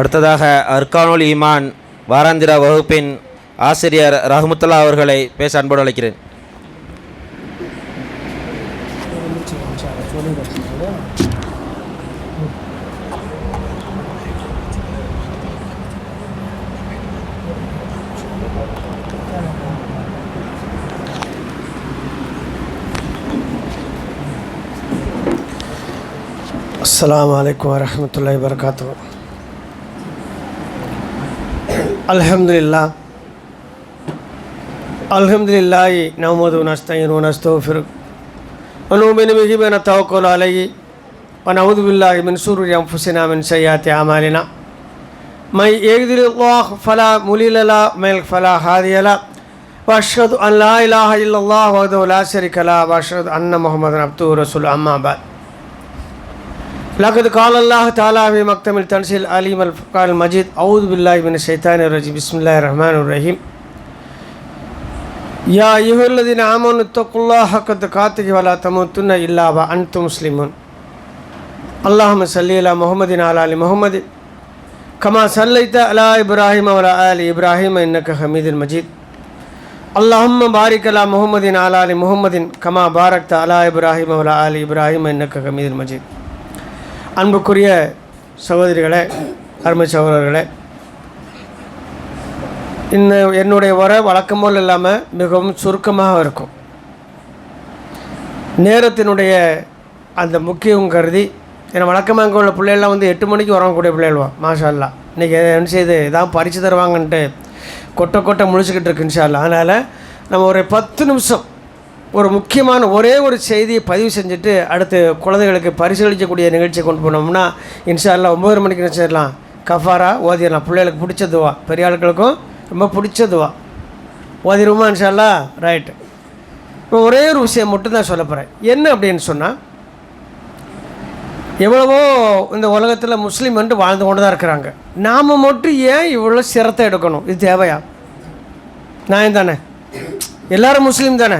அடுத்ததாக அர்கானுல் ஈமான் வாராந்திர வகுப்பின் ஆசிரியர் ரஹமுத்துல்லா அவர்களை பேச அன்போடு அழைக்கிறேன். அஸ்லாம் வலைக்கம் வரமத்துல வரகாத்தூர் الحمد لله الحمد لله نحمده ونستعينه ونستغفره ونؤمن به ونتوكل عليه ونعوذ بالله من شرور أنفسنا من سيئات أعمالنا۔ من يهده الله فلا مضل له ومن يضلل فلا هادي له۔ وأشهد أن لا إله إلا الله وحده لا شريك له وأشهد أن محمدا عبده ورسوله أما بعد۔ لقد قال الله تعالى في مكتم التنزيل العليم الفقار المجيد. أعوذ بالله من الشيطان الرجيم. بسم الله الرحمن الرحيم. يا أيها الذين آمنوا اتقوا الله حق تقاته ولا تموتن إلا وأنتم مسلمون. اللهم صل على محمد وعلى آل محمد. كما صليت على إبراهيم وعلى آل إبراهيم إنك حميد مجيد. اللهم بارك على محمد وعلى آل محمد كما باركت على إبراهيم وعلى آل إبراهيم إنك حميد مجيد. அன்புக்குரிய சகோதரிகளே அருமை சகோதரர்களே இந்த என்னுடைய வர வழக்கம் போல் இல்லாமல் மிகவும் சுருக்கமாக இருக்கும். நேரத்தினுடைய அந்த முக்கியம் கருதி ஏன்னா வழக்கமாக அங்கே உள்ள பிள்ளைகள்லாம் வந்து எட்டு மணிக்கு வரக்கூடிய பிள்ளைகளா மாஷா அல்லா இன்றைக்கி என்ன செய்யுது இதான் பறித்து தருவாங்கன்ட்டு கொட்டை கொட்டை முழிச்சுக்கிட்டு இருக்கு இன்ஷால்லா அதனால் நம்ம ஒரு பத்து நிமிஷம் ஒரு முக்கியமான ஒரே ஒரு செய்தியை பதிவு செஞ்சுட்டு அடுத்து குழந்தைகளுக்கு பரிசீலிக்கக்கூடிய நிகழ்ச்சியை கொண்டு போனோம்னா இன்ஷா ஒம்பது மணிக்கு நினச்சிடலாம் கஃபாரா ஓதிடலாம் பிள்ளைகளுக்கு பிடிச்சதுவா பெரிய ஆட்களுக்கும் ரொம்ப பிடிச்சதுவா ஓதிடுவோமா ஓதிருமா ரைட்டு இப்போ ஒரே ஒரு விஷயம் மட்டும் தான் சொல்ல போகிறேன் என்ன அப்படின்னு சொன்னால் எவ்வளவோ இந்த உலகத்தில் முஸ்லீம் வந்து வாழ்ந்து கொண்டு தான் இருக்கிறாங்க. நாம் மட்டும் ஏன் இவ்வளோ சிரத்தை எடுக்கணும்? இது தேவையா? நான் தானே? எல்லாரும் முஸ்லீம் தானே?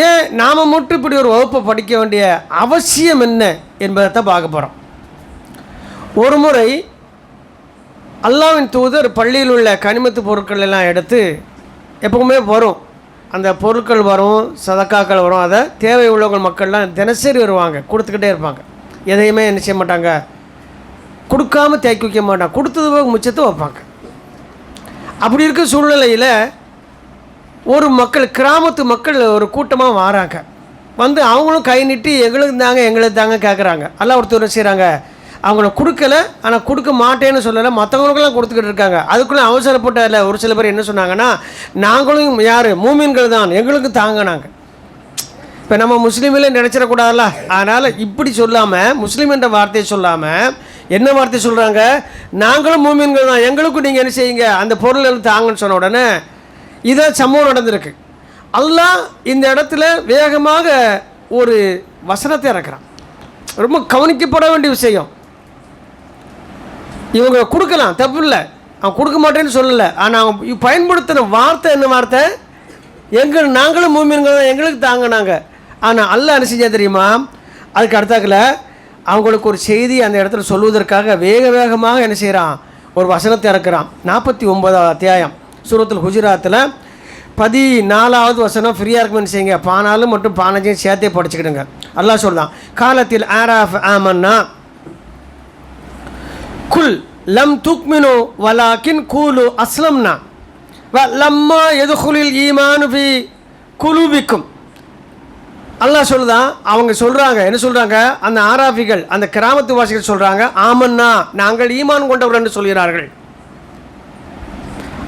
ஏன் நாம் மட்டும் இப்படி ஒரு வகுப்பை படிக்க வேண்டிய அவசியம் என்ன என்பதை தான் பார்க்க போகிறோம் ஒரு முறை அல்லாவின் தூதர் பள்ளியில் உள்ள கனிமத்து பொருட்கள் எல்லாம் எடுத்து எப்பவுமே வரும். அந்த பொருட்கள் வரும் சதக்காக்கள் வரும் அதை தேவை உள்ளவங்க மக்கள்லாம் தினசரி வருவாங்க கொடுத்துக்கிட்டே இருப்பாங்க. எதையுமே என்ன செய்ய மாட்டாங்க? கொடுக்காம தேக்கி வைக்க மாட்டாங்க. கொடுத்தது போக மிச்சத்தை வைப்பாங்க. அப்படி இருக்க சூழ்நிலையில் ஒரு மக்கள் கிராமத்து மக்கள் ஒரு கூட்டமாக வராங்க. வந்து அவங்களும் கை நீட்டி எங்களுக்கு தாங்க எங்களுக்கு தாங்க கேட்குறாங்க எல்லாம் ஒருத்தர் என்ன செய்கிறாங்க அவங்கள கொடுக்கல ஆனால் கொடுக்க மாட்டேன்னு சொல்லலை. மற்றவங்களுக்கெல்லாம் கொடுத்துக்கிட்டு இருக்காங்க. அதுக்குள்ளே அவசரப்பட்ட இல்லை ஒரு சில பேர் என்ன சொன்னாங்கன்னா நாங்களும் யார்? மூமின்கள் தான். எங்களுக்கு தாங்க நாங்கள் இப்போ நம்ம முஸ்லீமில் நினச்சிடக்கூடாதுல்ல அதனால் இப்படி சொல்லாமல் முஸ்லீம் என்ற வார்த்தையை சொல்லாமல் என்ன வார்த்தை சொல்கிறாங்க நாங்களும் மூமின்கள் தான். எங்களுக்கும் நீங்கள் என்ன செய்யுங்க? அந்த பொருள் தாங்கன்னு சொன்ன உடனே இதை சம்பவம் நடந்திருக்கு. அல்லாஹ் இந்த இடத்துல வேகமாக ஒரு வசனத்தை இறக்குறான். ரொம்ப கவனிக்கப்பட வேண்டிய விஷயம். இவங்க கொடுக்கலாம் தப்பு இல்லை. அவன் கொடுக்க மாட்டேன்னு சொல்லலை. ஆனால் அவன் பயன்படுத்தின வார்த்தை என்ன வார்த்தை? எங்கள் நாங்களும் மூமியன்கள் தான் எங்களுக்கு தாங்கினாங்க ஆனால் அல்ல என்ன செஞ்சா தெரியுமா? அதுக்கு அடுத்தாக்கில் அவங்களுக்கு ஒரு செய்தி அந்த இடத்துல சொல்வதற்காக வேக வேகமாக என்ன செய்கிறான் ஒரு வசனத்தை இறக்குறான். நாற்பத்தி ஒன்பதாவது அத்தியாயம். சூரத்தில் குஜராத்தில் பதினாலாவது வசனம் ஃப்ரீயாக இருக்குமென்னு செய்யுங்க. பானாலும் மட்டும் பானஜையும் சேர்த்தே படிச்சுக்கிடுங்க. அல்லா சொல்கிறான் காலத்தில் ஆராஃப் ஆமன்னா குல் லம் துக்மினு வலாக்கின் கூலு அஸ்லம்னா வ லம்மா எதுகுலில் ஈமானு பி குலுபிக்கும். அல்லாஹ் சொல்லுதான் அவங்க சொல்கிறாங்க என்ன சொல்கிறாங்க அந்த ஆராஃபிகள் அந்த கிராமத்து வாசிகள் சொல்கிறாங்க ஆமன்னா நாங்கள் ஈமான் கொண்டவர் என்று சொல்கிறார்கள்.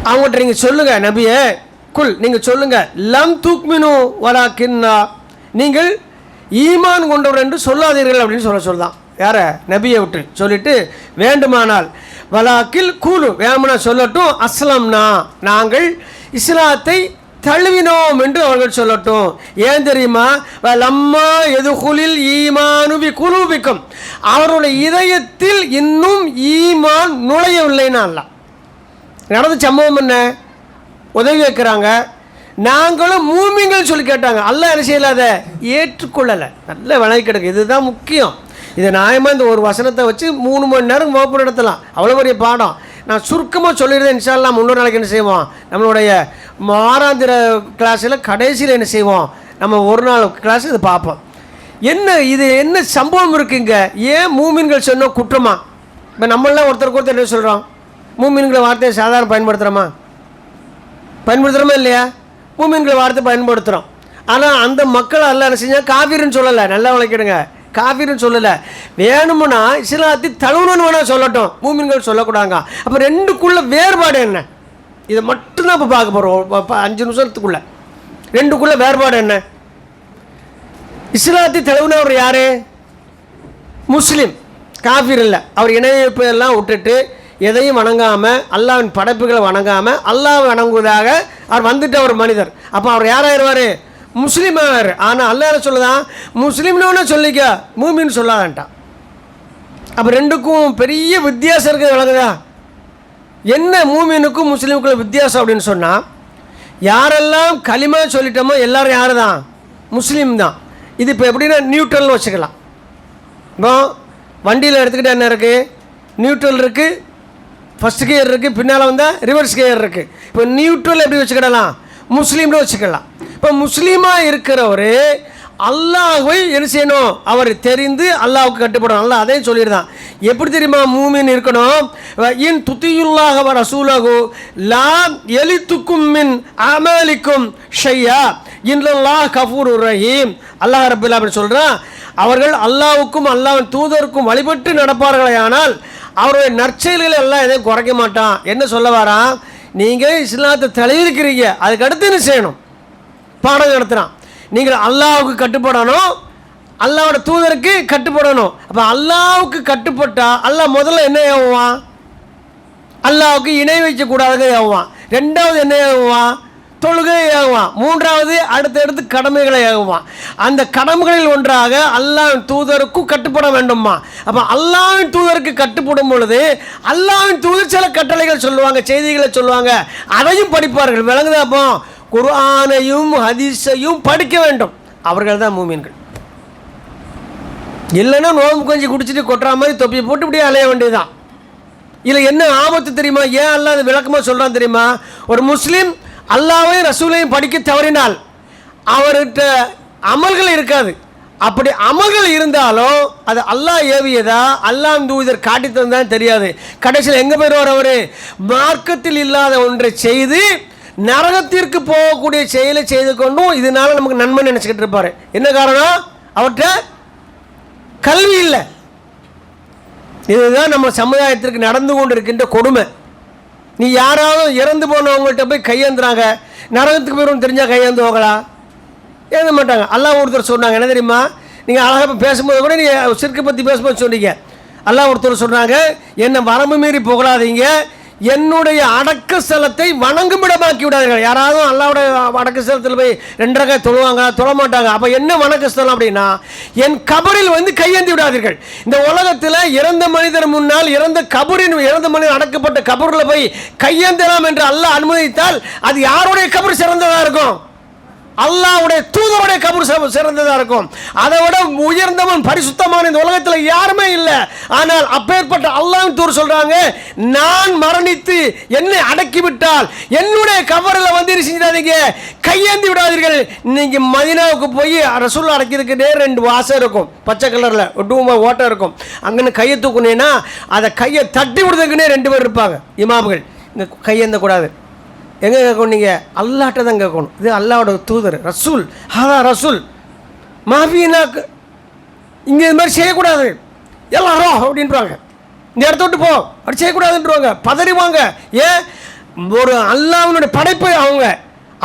அவங்கள்ட்ட நீங்கள் சொல்லுங்கள் நபியே. குல் நீங்கள் சொல்லுங்கள் லம் தூக்மினு வரா கின்னா நீங்கள் ஈமான் கொண்டவர் என்று சொல்லாதீர்கள் அப்படின்னு சொல்ல சொல்லலாம் யார? நபியை விட்டு. சொல்லிட்டு வேண்டுமானால் வலாக்கில் கூலு வேமனா சொல்லட்டும் அஸ்லம்னா நாங்கள் இஸ்லாத்தை தழுவினோம் என்று அவர்கள் சொல்லட்டும். ஏன் தெரியுமா? லம்மா எதுகுலில் ஈமானுபி குலூபிக்கும். அவருடைய இதயத்தில் இன்னும் ஈமான் நுழையவில்லைன்னா அல்ல நடந்த சம்பவம் என்ன? உதவி வைக்கிறாங்க நாங்களும் மூமிங்கள் சொல்லி கேட்டாங்க. அல்ல என்ன செய்யலாத ஏற்றுக்கொள்ளலை. நல்ல விலை கிடக்கு. இதுதான் முக்கியம். இதை நியாயமாக இந்த ஒரு வசனத்தை வச்சு மூணு மணி நேரம் வகுப்பு நடத்தலாம். அவ்வளோ பெரிய பாடம். நான் சுருக்கமாக சொல்லிடுறேன். இன்ஷால்லாம் முன்னொரு நாளைக்கு என்ன செய்வோம்? நம்மளுடைய மாராந்திர கிளாஸில் கடைசியில் என்ன செய்வோம்? நம்ம ஒரு நாள் கிளாஸ் இதை பார்ப்போம். என்ன இது என்ன சம்பவம் இருக்குங்க ஏன் மூமின்கள் சொன்ன குற்றமா? இப்போ நம்மளாம் ஒருத்தருக்கு ஒருத்தர் என்ன சொல்கிறோம் மூமின்கிற வார்த்தையை சாதாரண பயன்படுத்துகிறோமா பயன்படுத்துகிறோமா இல்லையா? மூமின்கிற வார்த்தை பயன்படுத்துகிறோம் ஆனால் அந்த மக்கள் அல்ல என்ன செஞ்சால் காவிரின்னு சொல்லலை. நல்லா உழைக்கிடுங்க காவிரின்னு சொல்லலை. வேணும்னா இஸ்லாத்தி தழுவணும்னு வேணால் சொல்லட்டும். மூமின்கள் சொல்லக்கூடாங்க அப்போ ரெண்டுக்குள்ள வேறுபாடு என்ன? இதை மட்டும்தான் இப்போ பார்க்க போகிறோம் அஞ்சு நிமிஷத்துக்குள்ள. ரெண்டுக்குள்ள வேறுபாடு என்ன? இஸ்லாத்தி தழுவுனவர் யாரு? முஸ்லீம். காஃபிர் இல்லை. அவர் இணைப்பு எல்லாம் விட்டுட்டு எதையும் வணங்காமல் அல்லாவின் படைப்புகளை வணங்காமல் அல்லாஹ் வணங்குவதாக அவர் வந்துட்ட ஒரு மனிதர். அப்போ அவர் யாராயிருவார்? முஸ்லீம் ஆவார். ஆனால் அல்லாஹ் என்ன சொல்லுதான் முஸ்லீம்னு சொல்லிக்க மூமின்னு சொல்லாதான்ட்டான். அப்போ ரெண்டுக்கும் பெரிய வித்தியாசம் இருக்குது விளங்குதா? என்ன மூமினுக்கும் முஸ்லீமுக்குள்ள வித்தியாசம் அப்படின்னு சொன்னால் யாரெல்லாம் களிமா சொல்லிட்டோமோ எல்லாரும் யார் தான் முஸ்லீம் தான். இது இப்போ எப்படின்னா நியூட்ரல்னு வச்சுக்கலாம். இப்போ வண்டியில் எடுத்துக்கிட்டால் என்ன இருக்குது நியூட்ரல் இருக்குது ஃபஸ்ட் கியர் இருக்குது பின்னால் வந்தால் ரிவர்ஸ் கியர் இருக்குது இப்போ நியூட்ரல் எப்படி வச்சுக்கிடலாம்? முஸ்லீம்னு வச்சுக்கலாம். இப்போ முஸ்லீமாக இருக்கிறவர் அல்லாஹை என்ன செய்யணும்? அவர் தெரிந்து அல்லாவுக்கு கட்டுப்படும் அல்லா அதையும் சொல்லிடுதான். எப்படி தெரியுமா? மூமின் இருக்கணும். இன் துத்தியுள்ளாக வர சூலகு லா எலித்துக்கும் மின் அமலிக்கும் ஷையா. இன்னல்லாஹ் கஃபூர் ரஹீம். அல்லாஹ் ரபுல்லா அப்படின்னு சொல்கிறான் அவர்கள் அல்லாவுக்கும் அல்லாவின் தூதருக்கும் வழிபட்டு நடப்பார்களேயானால் அவருடைய நற்செயல்களை எல்லாம் எதையும் குறைக்க மாட்டான். என்ன சொல்ல வரான் நீங்கள் இஸ்லாத்தை தலையிருக்கிறீங்க அதுக்கு அடுத்து என்ன செய்யணும்? பாடம் நடத்துகிறான் நீங்கள் அல்லாவுக்கு கட்டுப்படணும். அல்லாவோட தூதருக்கு கட்டுப்படணும். அப்போ அல்லாவுக்கு கட்டுப்பட்டால் அல்லாஹ் முதல்ல என்ன ஏவுவான்? அல்லாவுக்கு இணை வைக்கக்கூடாதுங்க ஏவுவான். ரெண்டாவது என்ன ஏவுவான்? தொழுகை ஏகுவான் மூன்றாவது அடுத்தடுத்து கடமைகளை ஏகுவான் அந்த கடமைகளில் ஒன்றாக அல்லாவின் தூதருக்கும் கட்டுப்பட வேண்டுமா? அப்போ அல்லாவின் தூதருக்கு கட்டுப்படும் பொழுது அல்லாவின் தூதர் சில கட்டளைகள் சொல்லுவாங்க செய்திகளை சொல்லுவாங்க. அதையும் படிப்பார்கள். விளங்குதா அப்போ குர்ஆனையும் ஹதீஸையும் படிக்க வேண்டும். அவர்கள் தான் மூமின்கள். இல்லைன்னா நோம்பு கொஞ்சம் குடிச்சிட்டு கொட்டுற மாதிரி தொப்பி போட்டு இப்படியே அலைய வேண்டியதுதான். இதில் என்ன ஆபத்து தெரியுமா? ஏன் அல்லாஹ் அது விளக்கமாக சொல்கிறான் தெரியுமா? ஒரு முஸ்லீம் அல்லாவையும் ரசூலையும் படிக்க தவறினால் அவர்கிட்ட அமல்கள் இருக்காது. அப்படி அமல்கள் இருந்தாலும் அது அல்லாஹ் ஏவியதா? அல்லாஹ் தூதர் காட்டி தந்தான் தெரியாது. கடைசியில் எங்கே போயிடுவார் அவர்? மார்க்கத்தில் இல்லாத ஒன்றை செய்து நரகத்திற்கு போகக்கூடிய செயலை செய்து கொண்டும் இதனால நமக்கு நன்மை நினச்சிக்கிட்டு இருப்பார். என்ன காரணம்? அவர்கிட்ட கல்வி இல்லை. இதுதான் நம்ம சமுதாயத்திற்கு நடந்து கொண்டு இருக்கின்ற கொடுமை. நீ யாராவது இறந்து போனவங்கள்ட்ட போய் கையேந்துறாங்க. நரகத்துக்கு போயிடும் தெரிஞ்சால் கையேந்து போகலாம் எழுத மாட்டாங்க. அல்லாஹ் ஒருத்தர் சொன்னாங்க. என்ன தெரியுமா? நீங்கள் அழகாக பேசும்போது கூட நீங்கள் சிற்கை பற்றி பேசும்போது சொன்னீங்க. அல்லாஹ் ஒருத்தர் சொன்னாங்க என்னை வரம்பு மீறி புகழாதீங்க. என்னுடைய அடக்க ஸ்தலத்தை வணங்குமிடமாக்கி விடாதீர்கள் யாராவது அல்லாவுடைய அடக்க ஸ்தலத்தில் போய் ரெண்டரை தொழுவாங்க தொழ மாட்டாங்க அப்போ என்ன வணக்க ஸ்தலம் அப்படின்னா என் கபரில் வந்து கையேந்தி விடாதீர்கள். இந்த உலகத்தில் இறந்த மனிதர் முன்னால் இறந்த கபரின் இறந்த மனிதர் அடக்கப்பட்ட கபரில் போய் கையேந்தலாம் என்று அல்லாஹ் அனுமதித்தால் அது யாருடைய கபர் சிறந்ததாக இருக்கும்? அல்லாவுடைய தூதருடைய கபர் சிற- சிறந்ததா இருக்கும். அதை விட உயர்ந்தவன் பரிசுத்தமான இந்த உலகத்தில் யாருமே இல்லை. ஆனால் அப்பேற்பட்ட அல்லாவின் தூர் சொல்றாங்க நான் மரணித்து என்னை அடக்கி விட்டால் என்னுடைய கபரில் வந்து செஞ்சிடாதீங்க? கையேந்தி விடாதீர்கள். நீங்க மதினாவுக்கு போய் ரசூல் அடக்கிறதுக்கு ரெண்டு வாசம் இருக்கும். பச்சை கலரில் டூமா ஓட்டம் இருக்கும். அங்கன்னு கையை தூக்குனேன்னா அதை கையை தட்டி விடுறதுக்குன்னே ரெண்டு பேர் இருப்பாங்க இமாம்கள். இங்கே கையேந்த கூடாது எங்கே கேட்கணும் நீங்கள் அல்லாட்ட தான் கேட்கணும். இது அல்லாவோட தூதர் ரசூல். ஹாதா ரசூல். மாஃபினாக்கு இங்கே இது மாதிரி செய்யக்கூடாது. எல்லாரும் அப்படின்றாங்க. இந்த இடத்த விட்டு போ. அப்படி செய்யக்கூடாதுன்றவாங்க. பதறிவாங்க ஏன்? ஒரு அல்லாவினுடைய படைப்பு அவங்க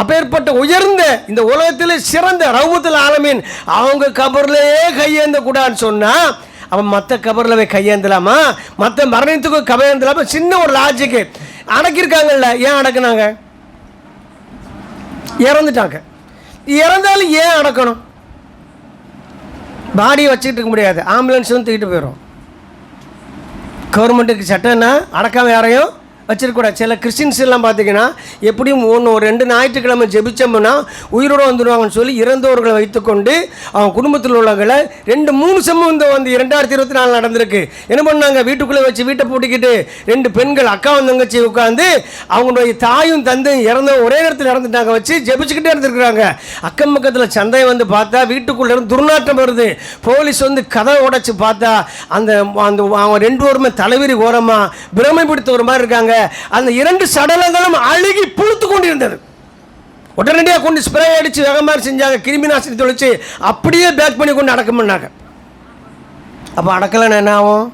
அப்பேற்பட்ட உயர்ந்த இந்த உலகத்தில் சிறந்த ரவுத்தில் ஆலமீன் அவங்க கபர்லேயே கையேந்த கூடாதுன்னு சொன்னால் அவன் மற்ற கபரில் போய் கையேந்தலாமா? மற்ற மரணத்துக்கும் கையேந்தலாமா சின்ன ஒரு லாஜிக்கு அடக்கியிருக்காங்கல்ல. ஏன் அடக்குனாங்க? இறந்துட்டாங்க. இறந்தாலும் ஏன் அடக்கணும்? பாடியை வச்சுக்கிட்டு இருக்க முடியாது. ஆம்புலன்ஸ் வந்து தூக்கிட்டு போயிடும் கவர்மெண்ட்டுக்கு சட்டம்னா அடக்காம யாரையும் வச்சிருக்கூடாது சில கிறிஸ்டின்ஸ் எல்லாம் பார்த்தீங்கன்னா எப்படியும் ஒன்று ஒரு ரெண்டு ஞாயிற்றுக்கிழமை ஜெபிச்சோம்னா உயிரோடு வந்துடுவாங்கன்னு சொல்லி இறந்தவர்களை வைத்துக்கொண்டு அவங்க குடும்பத்தில் உள்ளவங்களை ரெண்டு மூணு செம்மம் இந்த வந்து இரண்டாயிரத்தி இருபத்தி நாலு நடந்திருக்கு. என்ன பண்ணாங்க? வீட்டுக்குள்ளே வச்சு வீட்டை பூட்டிக்கிட்டு ரெண்டு பெண்கள் அக்கா தங்கச்சி உட்காந்து அவங்களுடைய தாயும் தந்தையும் இறந்த ஒரே நேரத்தில் இறந்துட்டாங்க. வச்சு ஜெபிச்சுக்கிட்டே இருந்திருக்கிறாங்க. அக்கம் பக்கத்தில் சந்தை வந்து பார்த்தா வீட்டுக்குள்ளே இருந்து துர்நாற்றம் வருது. போலீஸ் வந்து கதவை உடைச்சு பார்த்தா அந்த அந்த அவங்க ரெண்டு பேருமே தலைவிரி ஓரமாக பிரமை பிடித்த ஒரு மாதிரி இருக்காங்க. அந்த இரண்டு சடலங்களும் அழுகி புழுத்து கொண்டிருந்தது. உடனடியாக கொண்டு ஸ்ப்ரே அடித்து வேகமாக செஞ்சாங்க. கிருமி நாசினி தொழிச்சு அப்படியே பேக் பண்ணி கொண்டு அடக்கம் பண்ணாங்க. அப்போ அடக்கலைன்னா என்ன ஆகும்?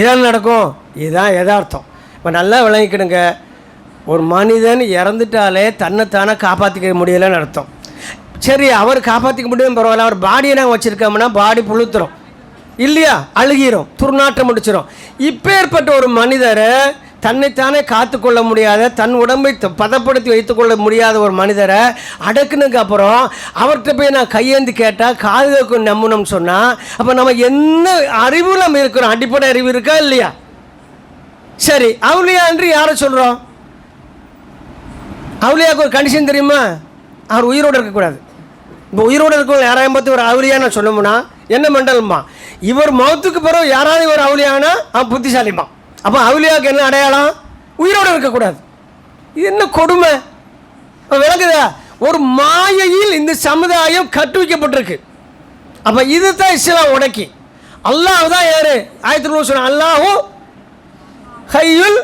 இதான் நடக்கும். இதுதான் யதார்த்தம். இப்போ நல்லா விளங்கிக்கிடுங்க. ஒரு மனிதன் இறந்துட்டாலே தன்னைத்தானே காப்பாற்றிக்க முடியலைன்னு அர்த்தம். சரி அவர் காப்பாற்றிக்க முடியும் பரவாயில்ல. அவர் பாடியை நாங்கள் வச்சுருக்கோம்னா பாடி புழுத்துறோம் இல்லையா? அழுகிறோம் துர்நாற்றம் முடிச்சிடும் இப்பேற்பட்ட ஒரு மனிதரை தன்னைத்தானே காத்துக்கொள்ள முடியாத தன் உடம்பை பதப்படுத்தி வைத்துக்கொள்ள முடியாத ஒரு மனிதரை அடக்குனதுக்கு அப்புறம் அவர்கிட்ட போய் நான் கையேந்தி கேட்டால் காதுகளுக்கு நம்பணும்னு சொன்னால் அப்போ நம்ம என்ன அறிவு நம்ம இருக்கிறோம்? அடிப்படை அறிவு இருக்கா இல்லையா? சரி அவளியா என்று யாரை சொல்கிறோம் அவளியாவுக்கு ஒரு கண்டிஷன் தெரியுமா? அவர் உயிரோடு இருக்கக்கூடாது. இப்போ உயிரோடு இருக்கவங்க யாராயும் பார்த்து ஒரு அவலியா நான் சொல்லணும்னா என்ன மண்டலம்மா? இவர் மௌத்துக்கு பிறகு யாராவது ஒரு அவுளியானா அவன் புத்திசாலிப்பான். அப்போ அவலியாவுக்கு என்ன அடையாளம்? உயிரோடு இருக்கக்கூடாது. இது என்ன கொடுமை? விளக்குதா ஒரு மாயையில் இந்த சமுதாயம் கட்டுவிக்கப்பட்டிருக்கு. அப்போ இது தான் இஸ்லாம் உடக்கி. அல்லாஹ் தான் யாரு? ஆயத்தில் சொன்ன அல்லாஹும் கையுல்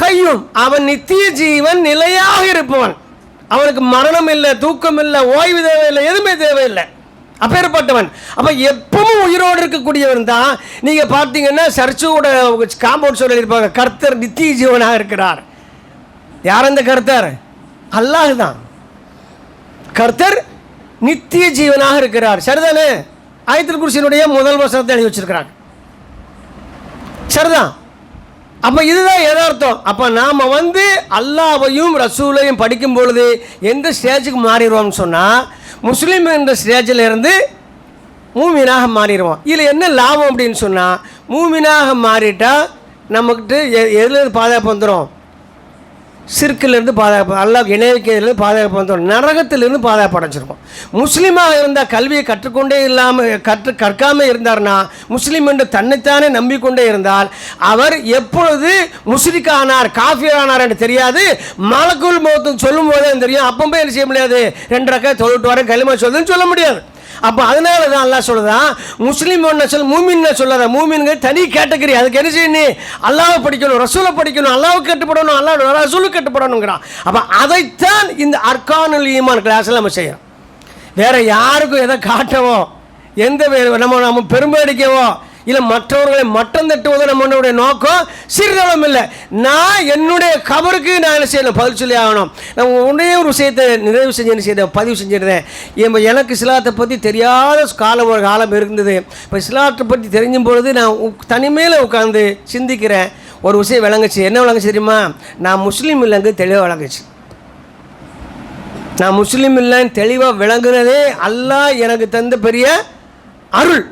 கையும் அவன் நித்திய ஜீவன் நிலையாக இருப்பவன். அவனுக்கு மரணம் இல்லை தூக்கம் இல்லை ஓய்வு தேவையில்லை எதுவுமே தேவையில்லை. அப்பேற்பட்டவன். அப்போ எப்பவும் உயிரோடு இருக்கக்கூடியவன் தான். நீங்கள் பார்த்தீங்கன்னா சர்ச்சோட காம்பவுண்ட் சொல்லியிருப்பாங்க கர்த்தர் நித்திய ஜீவனாக இருக்கிறார். யார் அந்த கர்த்தர்? அல்லாஹ் தான். கர்த்தர் நித்திய ஜீவனாக இருக்கிறார். சரிதானே? ஆயத்தில் குருசினுடைய முதல் வசனத்தை எழுதி வச்சிருக்கிறாங்க. சரிதான்? அப்போ இதுதான் எதார்த்தம் அப்போ நாம் வந்து அல்லாவையும் ரசூலையும் படிக்கும் பொழுது எந்த ஸ்டேஜுக்கு மாறிடுவோம்னு சொன்னால் முஸ்லீம் என்ற ஸ்டேஜில் இருந்து மூமினாக மாறிடுவோம். இதில் என்ன லாபம் அப்படின்னு சொன்னால் மூமினாக மாறிட்டால் நம்மக்கிட்ட எ எதுலேருந்து பாதுகாப்பு வந்துடும் சிற்கிலேருந்து பாதுகாப்பு அல்லாஹ் இணைவிக்கிறதுலேருந்து பாதுகாப்பு வந்தோம். நரகத்திலிருந்து பாதுகாப்பு அடைஞ்சிருக்கும். முஸ்லீமாக இருந்தால் கல்வியை கற்றுக்கொண்டே இல்லாமல் கற்று கற்காமல் இருந்தார்னா முஸ்லீம் என்று தன்னைத்தானே நம்பிக்கொண்டே இருந்தால் அவர் எப்பொழுது முஸ்லிக் ஆனார் காஃபியர் ஆனார் என்று தெரியாது மலக்குள் மௌத்துன்னு சொல்லும் போதே தெரியும். அப்போ போய் என்ன செய்ய முடியாது? ரெண்டு ரக்கா தொழுட்டு வரேன் களிமா சொல்லுன்னு சொல்ல முடியாது. அப்போ அதனால தான் எல்லாம் சொல்லுதான் முஸ்லீம் ஒன்று சொல் மூமின் சொல்லாத. மூமின்கள் தனி கேட்டகரி. அதுக்கு என்ன செய்யணும் அல்லாவை படிக்கணும் ரசூலை படிக்கணும் அல்லாவை கட்டுப்படணும் அல்லாஹ் ரசூலு கட்டுப்படணுங்கிறான். அப்போ அதைத்தான் இந்த அர்கானுல் ஈமான் கிளாஸில் நம்ம செய்யறோம். வேறு யாருக்கும் எதை காட்டவோ எந்த நம்ம நம்ம பெருமை அடிக்கவோ இல்லை மற்றவர்களை மட்டம் தட்டுவது நம்மளுடைய நோக்கம். சிறிதளவும் இல்லை. நான் என்னுடைய கபருக்கு நான் என்ன செய்யணும்? பதில் சொல்லி ஆகணும். நான் ஒரே ஒரு விஷயத்தை நிறைவு செஞ்சு என்ன செய்தேன் பதிவு செஞ்சிருந்தேன் இப்போ எனக்கு சிலாத்தை பற்றி தெரியாத காலம் ஒரு காலம் இருந்தது. இப்போ சிலாத்தை பற்றி தெரிஞ்சும் பொழுது நான் தனிமையில் உட்காந்து சிந்திக்கிறேன். ஒரு விஷயம் விளங்குச்சு. என்ன விளங்குச்சு தெரியுமா? நான் முஸ்லீம் இல்லைங்க தெளிவாக விளங்குச்சு. நான் முஸ்லீம் இல்லைன்னு தெளிவாக விளங்குனதே அல்லாஹ் எனக்கு தந்த பெரிய அருள்.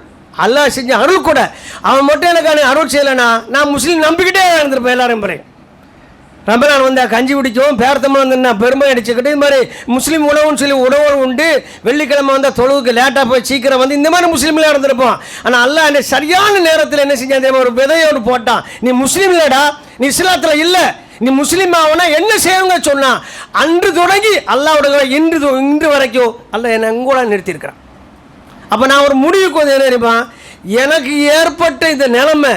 அல்லாஹ் செஞ்ச அருள் கூட. அவன் மட்டும் எனக்கு அருள் செய்யலைனா நான் முஸ்லீம் நம்பிக்கிட்டே இருந்திருப்பேன் எல்லாரும் பிறகு ரமலான் வந்தா கஞ்சி குடிக்கும் பேரத்தம்மா வந்து நான் பெருமை அடிச்சுக்கிட்டு இது மாதிரி முஸ்லீம் உணவுன்னு சொல்லி உணவு உண்டு. வெள்ளிக்கிழமை வந்தால் தொழுவுக்கு லேட்டாக போய் சீக்கிரம் வந்து இந்த மாதிரி முஸ்லீமில் இருந்திருப்போம் ஆனால் அல்லாஹ் என்ன சரியான நேரத்தில் என்ன செஞ்சான் தெரியுமா? ஒரு விதையோடு போட்டான். நீ முஸ்லீம் இல்லைடா நீ இஸ்லாத்தில் இல்லை. நீ முஸ்லீம் ஆகுனா என்ன செய்யுங்க சொன்னான் அன்று தொடங்கி அல்லாவோட இன்று இன்று வரைக்கும் அல்ல என்னை கூட நிறுத்தியிருக்கிறான். அப்போ நான் ஒரு முடிவுக்கு வந்து என்ன நினைப்பேன் எனக்கு ஏற்பட்ட இந்த நிலைமை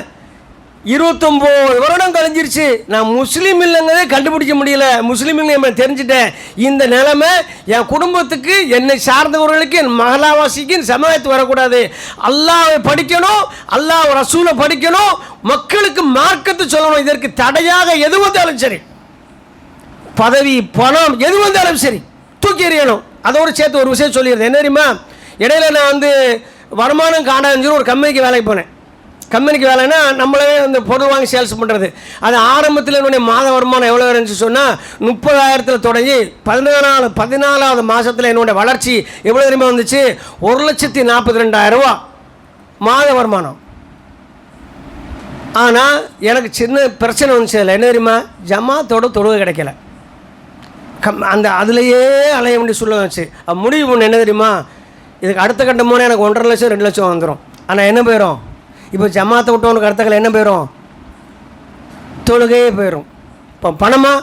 இருபத்தொம்போது வருடம் கழிஞ்சிருச்சு. நான் முஸ்லீம் இல்லைங்கிறதே கண்டுபிடிக்க முடியல. முஸ்லீம் இல்லை தெரிஞ்சுட்டேன். இந்த நிலைமை என் குடும்பத்துக்கு என்னை சார்ந்தவர்களுக்கு என் மகளாவாசிக்கு என் வரக்கூடாது. அல்லாவை படிக்கணும் அல்லாஹ் ரசூலை படிக்கணும் மக்களுக்கு மார்க்கத்தை சொல்லணும். இதற்கு தடையாக எது வந்தாலும் சரி. பதவி பணம் எது வந்தாலும் சரி. தூக்கி எறியணும். அதோடு சேர்த்து ஒரு விஷயம் சொல்லிடுறேன். என்ன தெரியுமா? இடையில நான் வந்து வருமானம் காணாதுன்னு சொல்லி ஒரு கம்பெனிக்கு வேலைக்கு போனேன். கம்பெனிக்கு வேலைன்னா நம்மளே வந்து பொருள் வாங்கி சேல்ஸ் பண்ணுறது அது ஆரம்பத்தில் என்னுடைய மாத வருமானம் எவ்வளோ இருந்துச்சு சொன்னால் முப்பதாயிரத்தில் தொடங்கி பதினாலாவது பதினாலாவது மாதத்தில் என்னுடைய வளர்ச்சி எவ்வளோ தெரியுமா வந்துச்சு? ஒரு லட்சத்தி நாற்பத்தி ரெண்டாயிரரூவா மாத வருமானம். ஆனால் எனக்கு சின்ன பிரச்சனை வந்துச்சு அதில். என்ன தெரியுமா? ஜமாத்தோட தொழுவு கிடைக்கல. கம் அந்த அதுலேயே அலைய வேண்டிய சொல்ல வந்துச்சு. முடிவு பண்ண என்ன தெரியுமா? இதுக்கு அடுத்த கட்டமான எனக்கு ஒன்றரை லட்சம் ரெண்டு லட்சம் வந்துடும் ஆனால் என்ன போயிடும் இப்போ ஜமாத்தை விட்டவனுக்கு அடுத்த கலை என்ன போயிடும் தொழுகையே போயிடும் இப்போ பணமா?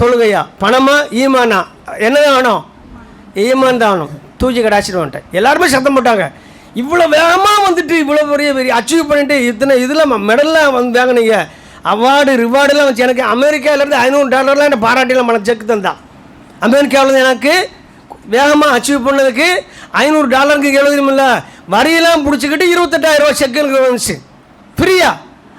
தொழுகையா? பணமா? ஈமானா? என்னதான் வேணும்? ஈமான் தான் வேணும். தூக்கி கடாச்சிட்டு வந்துட்டேன். எல்லாருமே சத்தம் போட்டாங்க. இவ்வளோ வேகமாக வந்துட்டு இவ்வளோ பெரிய பெரிய அச்சீவ் பண்ணிட்டு இத்தனை இதில் மெடல்லாம் வந்து வாங்கினீங்க. அவார்டு ரிவார்டுலாம் வச்சு எனக்கு அமெரிக்காவிலேருந்து ஐநூறு டாலர்லாம் என்ன பாராட்டிலாம் மன செக் தந்தான் அமெரிக்காவிலேருந்து எனக்கு வேகமாக அச்சீவ் பண்ணதுக்கு ஐநூறு டாலருக்கு எழுதுமில்ல வரியெல்லாம் பிடிச்சிக்கிட்டு இருபத்தெட்டாயிரம் ரூபா செக் எனக்கு வந்துச்சு. ஃப்ரீயா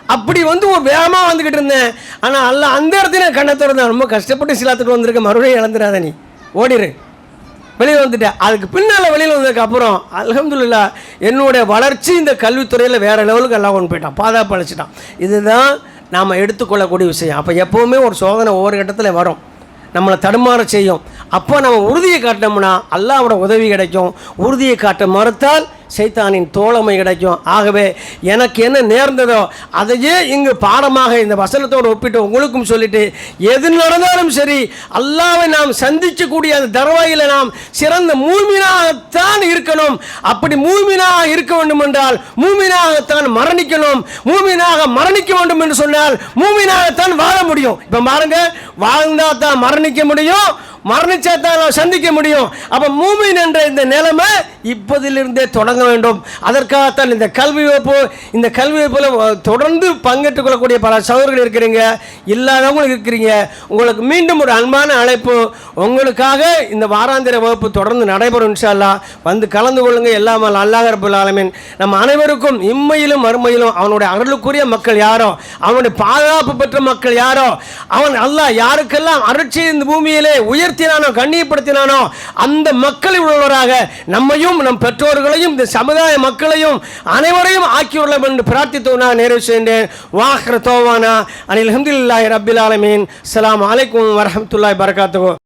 அப்படி வந்து ஒரு வேகமாக வந்துக்கிட்டு இருந்தேன். ஆனால் அல்ல அந்த இடத்துல கண்ணை திறந்தேன். ரொம்ப கஷ்டப்பட்டு சிலாத்துக்கு வந்திருக்க மறுபடியும் இழந்துடாத நீ. ஓடிரு. வெளியில் வந்துட்டேன். அதுக்கு பின்னால் வெளியில் வந்ததுக்கு அப்புறம் என்னுடைய வளர்ச்சி இந்த கல்வித்துறையில் வேறு லெவலுக்கு எல்லாம் கொண்டு போயிட்டான். பாதுகாப்பு அழைச்சிட்டான் இதுதான் நாம் எடுத்துக்கொள்ளக்கூடிய விஷயம். அப்போ எப்போவுமே ஒரு சோதனை ஒவ்வொரு கட்டத்தில் வரும். நம்மளை தடுமாற செய்யும். அப்போ நம்ம உறுதியை காட்டினோம்னா அல்லாவோட உதவி கிடைக்கும். உறுதியை காட்ட மறுத்தால் சைத்தானின் தோழமை கிடைக்கும். ஆகவே எனக்கு என்ன நேர்ந்ததோ அதையே இங்கு பாடமாக இந்த வசனத்தோடு ஒப்பிட்டு உங்களுக்கும் சொல்லிட்டு எது நடந்தாலும் சரி அல்லாவை நாம் சந்திக்கக்கூடிய அந்த தரவாயில் நாம் சிறந்த மூமினாகத்தான் இருக்கணும். அப்படி மூமினாக இருக்க வேண்டும் என்றால் மூமினாகத்தான் மரணிக்கணும். மூமினாக மரணிக்க வேண்டும் என்று சொன்னால் மூமினாகத்தான் வாழ முடியும். இப்போ பாருங்க வாழ்ந்தா தான் மரணிக்க முடியும் மரணிச்சா தான் நான் சந்திக்க முடியும். அப்போ மூமின் என்ற இந்த நிலைமை இப்போதிலிருந்தே தொடங்க வேண்டும். அதற்காகத்தான் இந்த கல்வி வகுப்பு இந்த கல்வி வகுப்பில் தொடர்ந்து பங்கேற்றுக் கொள்ளக்கூடிய பல சகோதரர்கள் இருக்கிறீங்க. இல்லாதவங்களும் இருக்கிறீங்க. உங்களுக்கு மீண்டும் ஒரு அன்பான அழைப்பு. உங்களுக்காக இந்த வாராந்திர வகுப்பு தொடர்ந்து நடைபெறும் இன்ஷால்லா வந்து கலந்து கொள்ளுங்க. எல்லாம் அல்லாஹ் ரபுல் நம்ம அனைவருக்கும் இம்மையிலும் மறுமையிலும் அவனுடைய அருளுக்குரிய மக்கள் யாரோ அவனுடைய பாதுகாப்பு பெற்ற மக்கள் யாரோ அவன் அல்லாஹ் யாருக்கெல்லாம் அருட்சி இந்த பூமியிலே உயர் உயர்த்தினானோ கண்ணியப்படுத்தினானோ அந்த மக்களில் உள்ளவராக நம்மையும் நம் பெற்றோர்களையும் இந்த சமுதாய மக்களையும் அனைவரையும் ஆக்கியுள்ளோம் என்று பிரார்த்தித்து நான் நிறைவு செய்கின்றேன். வாஹ்ர தோவானா. அனில் அஹமதுல்லாஹி ரபில் ஆலமீன். அஸ்ஸலாமு அலைக்கும் வரமத்துல்லாய் பரகாத்துவோம்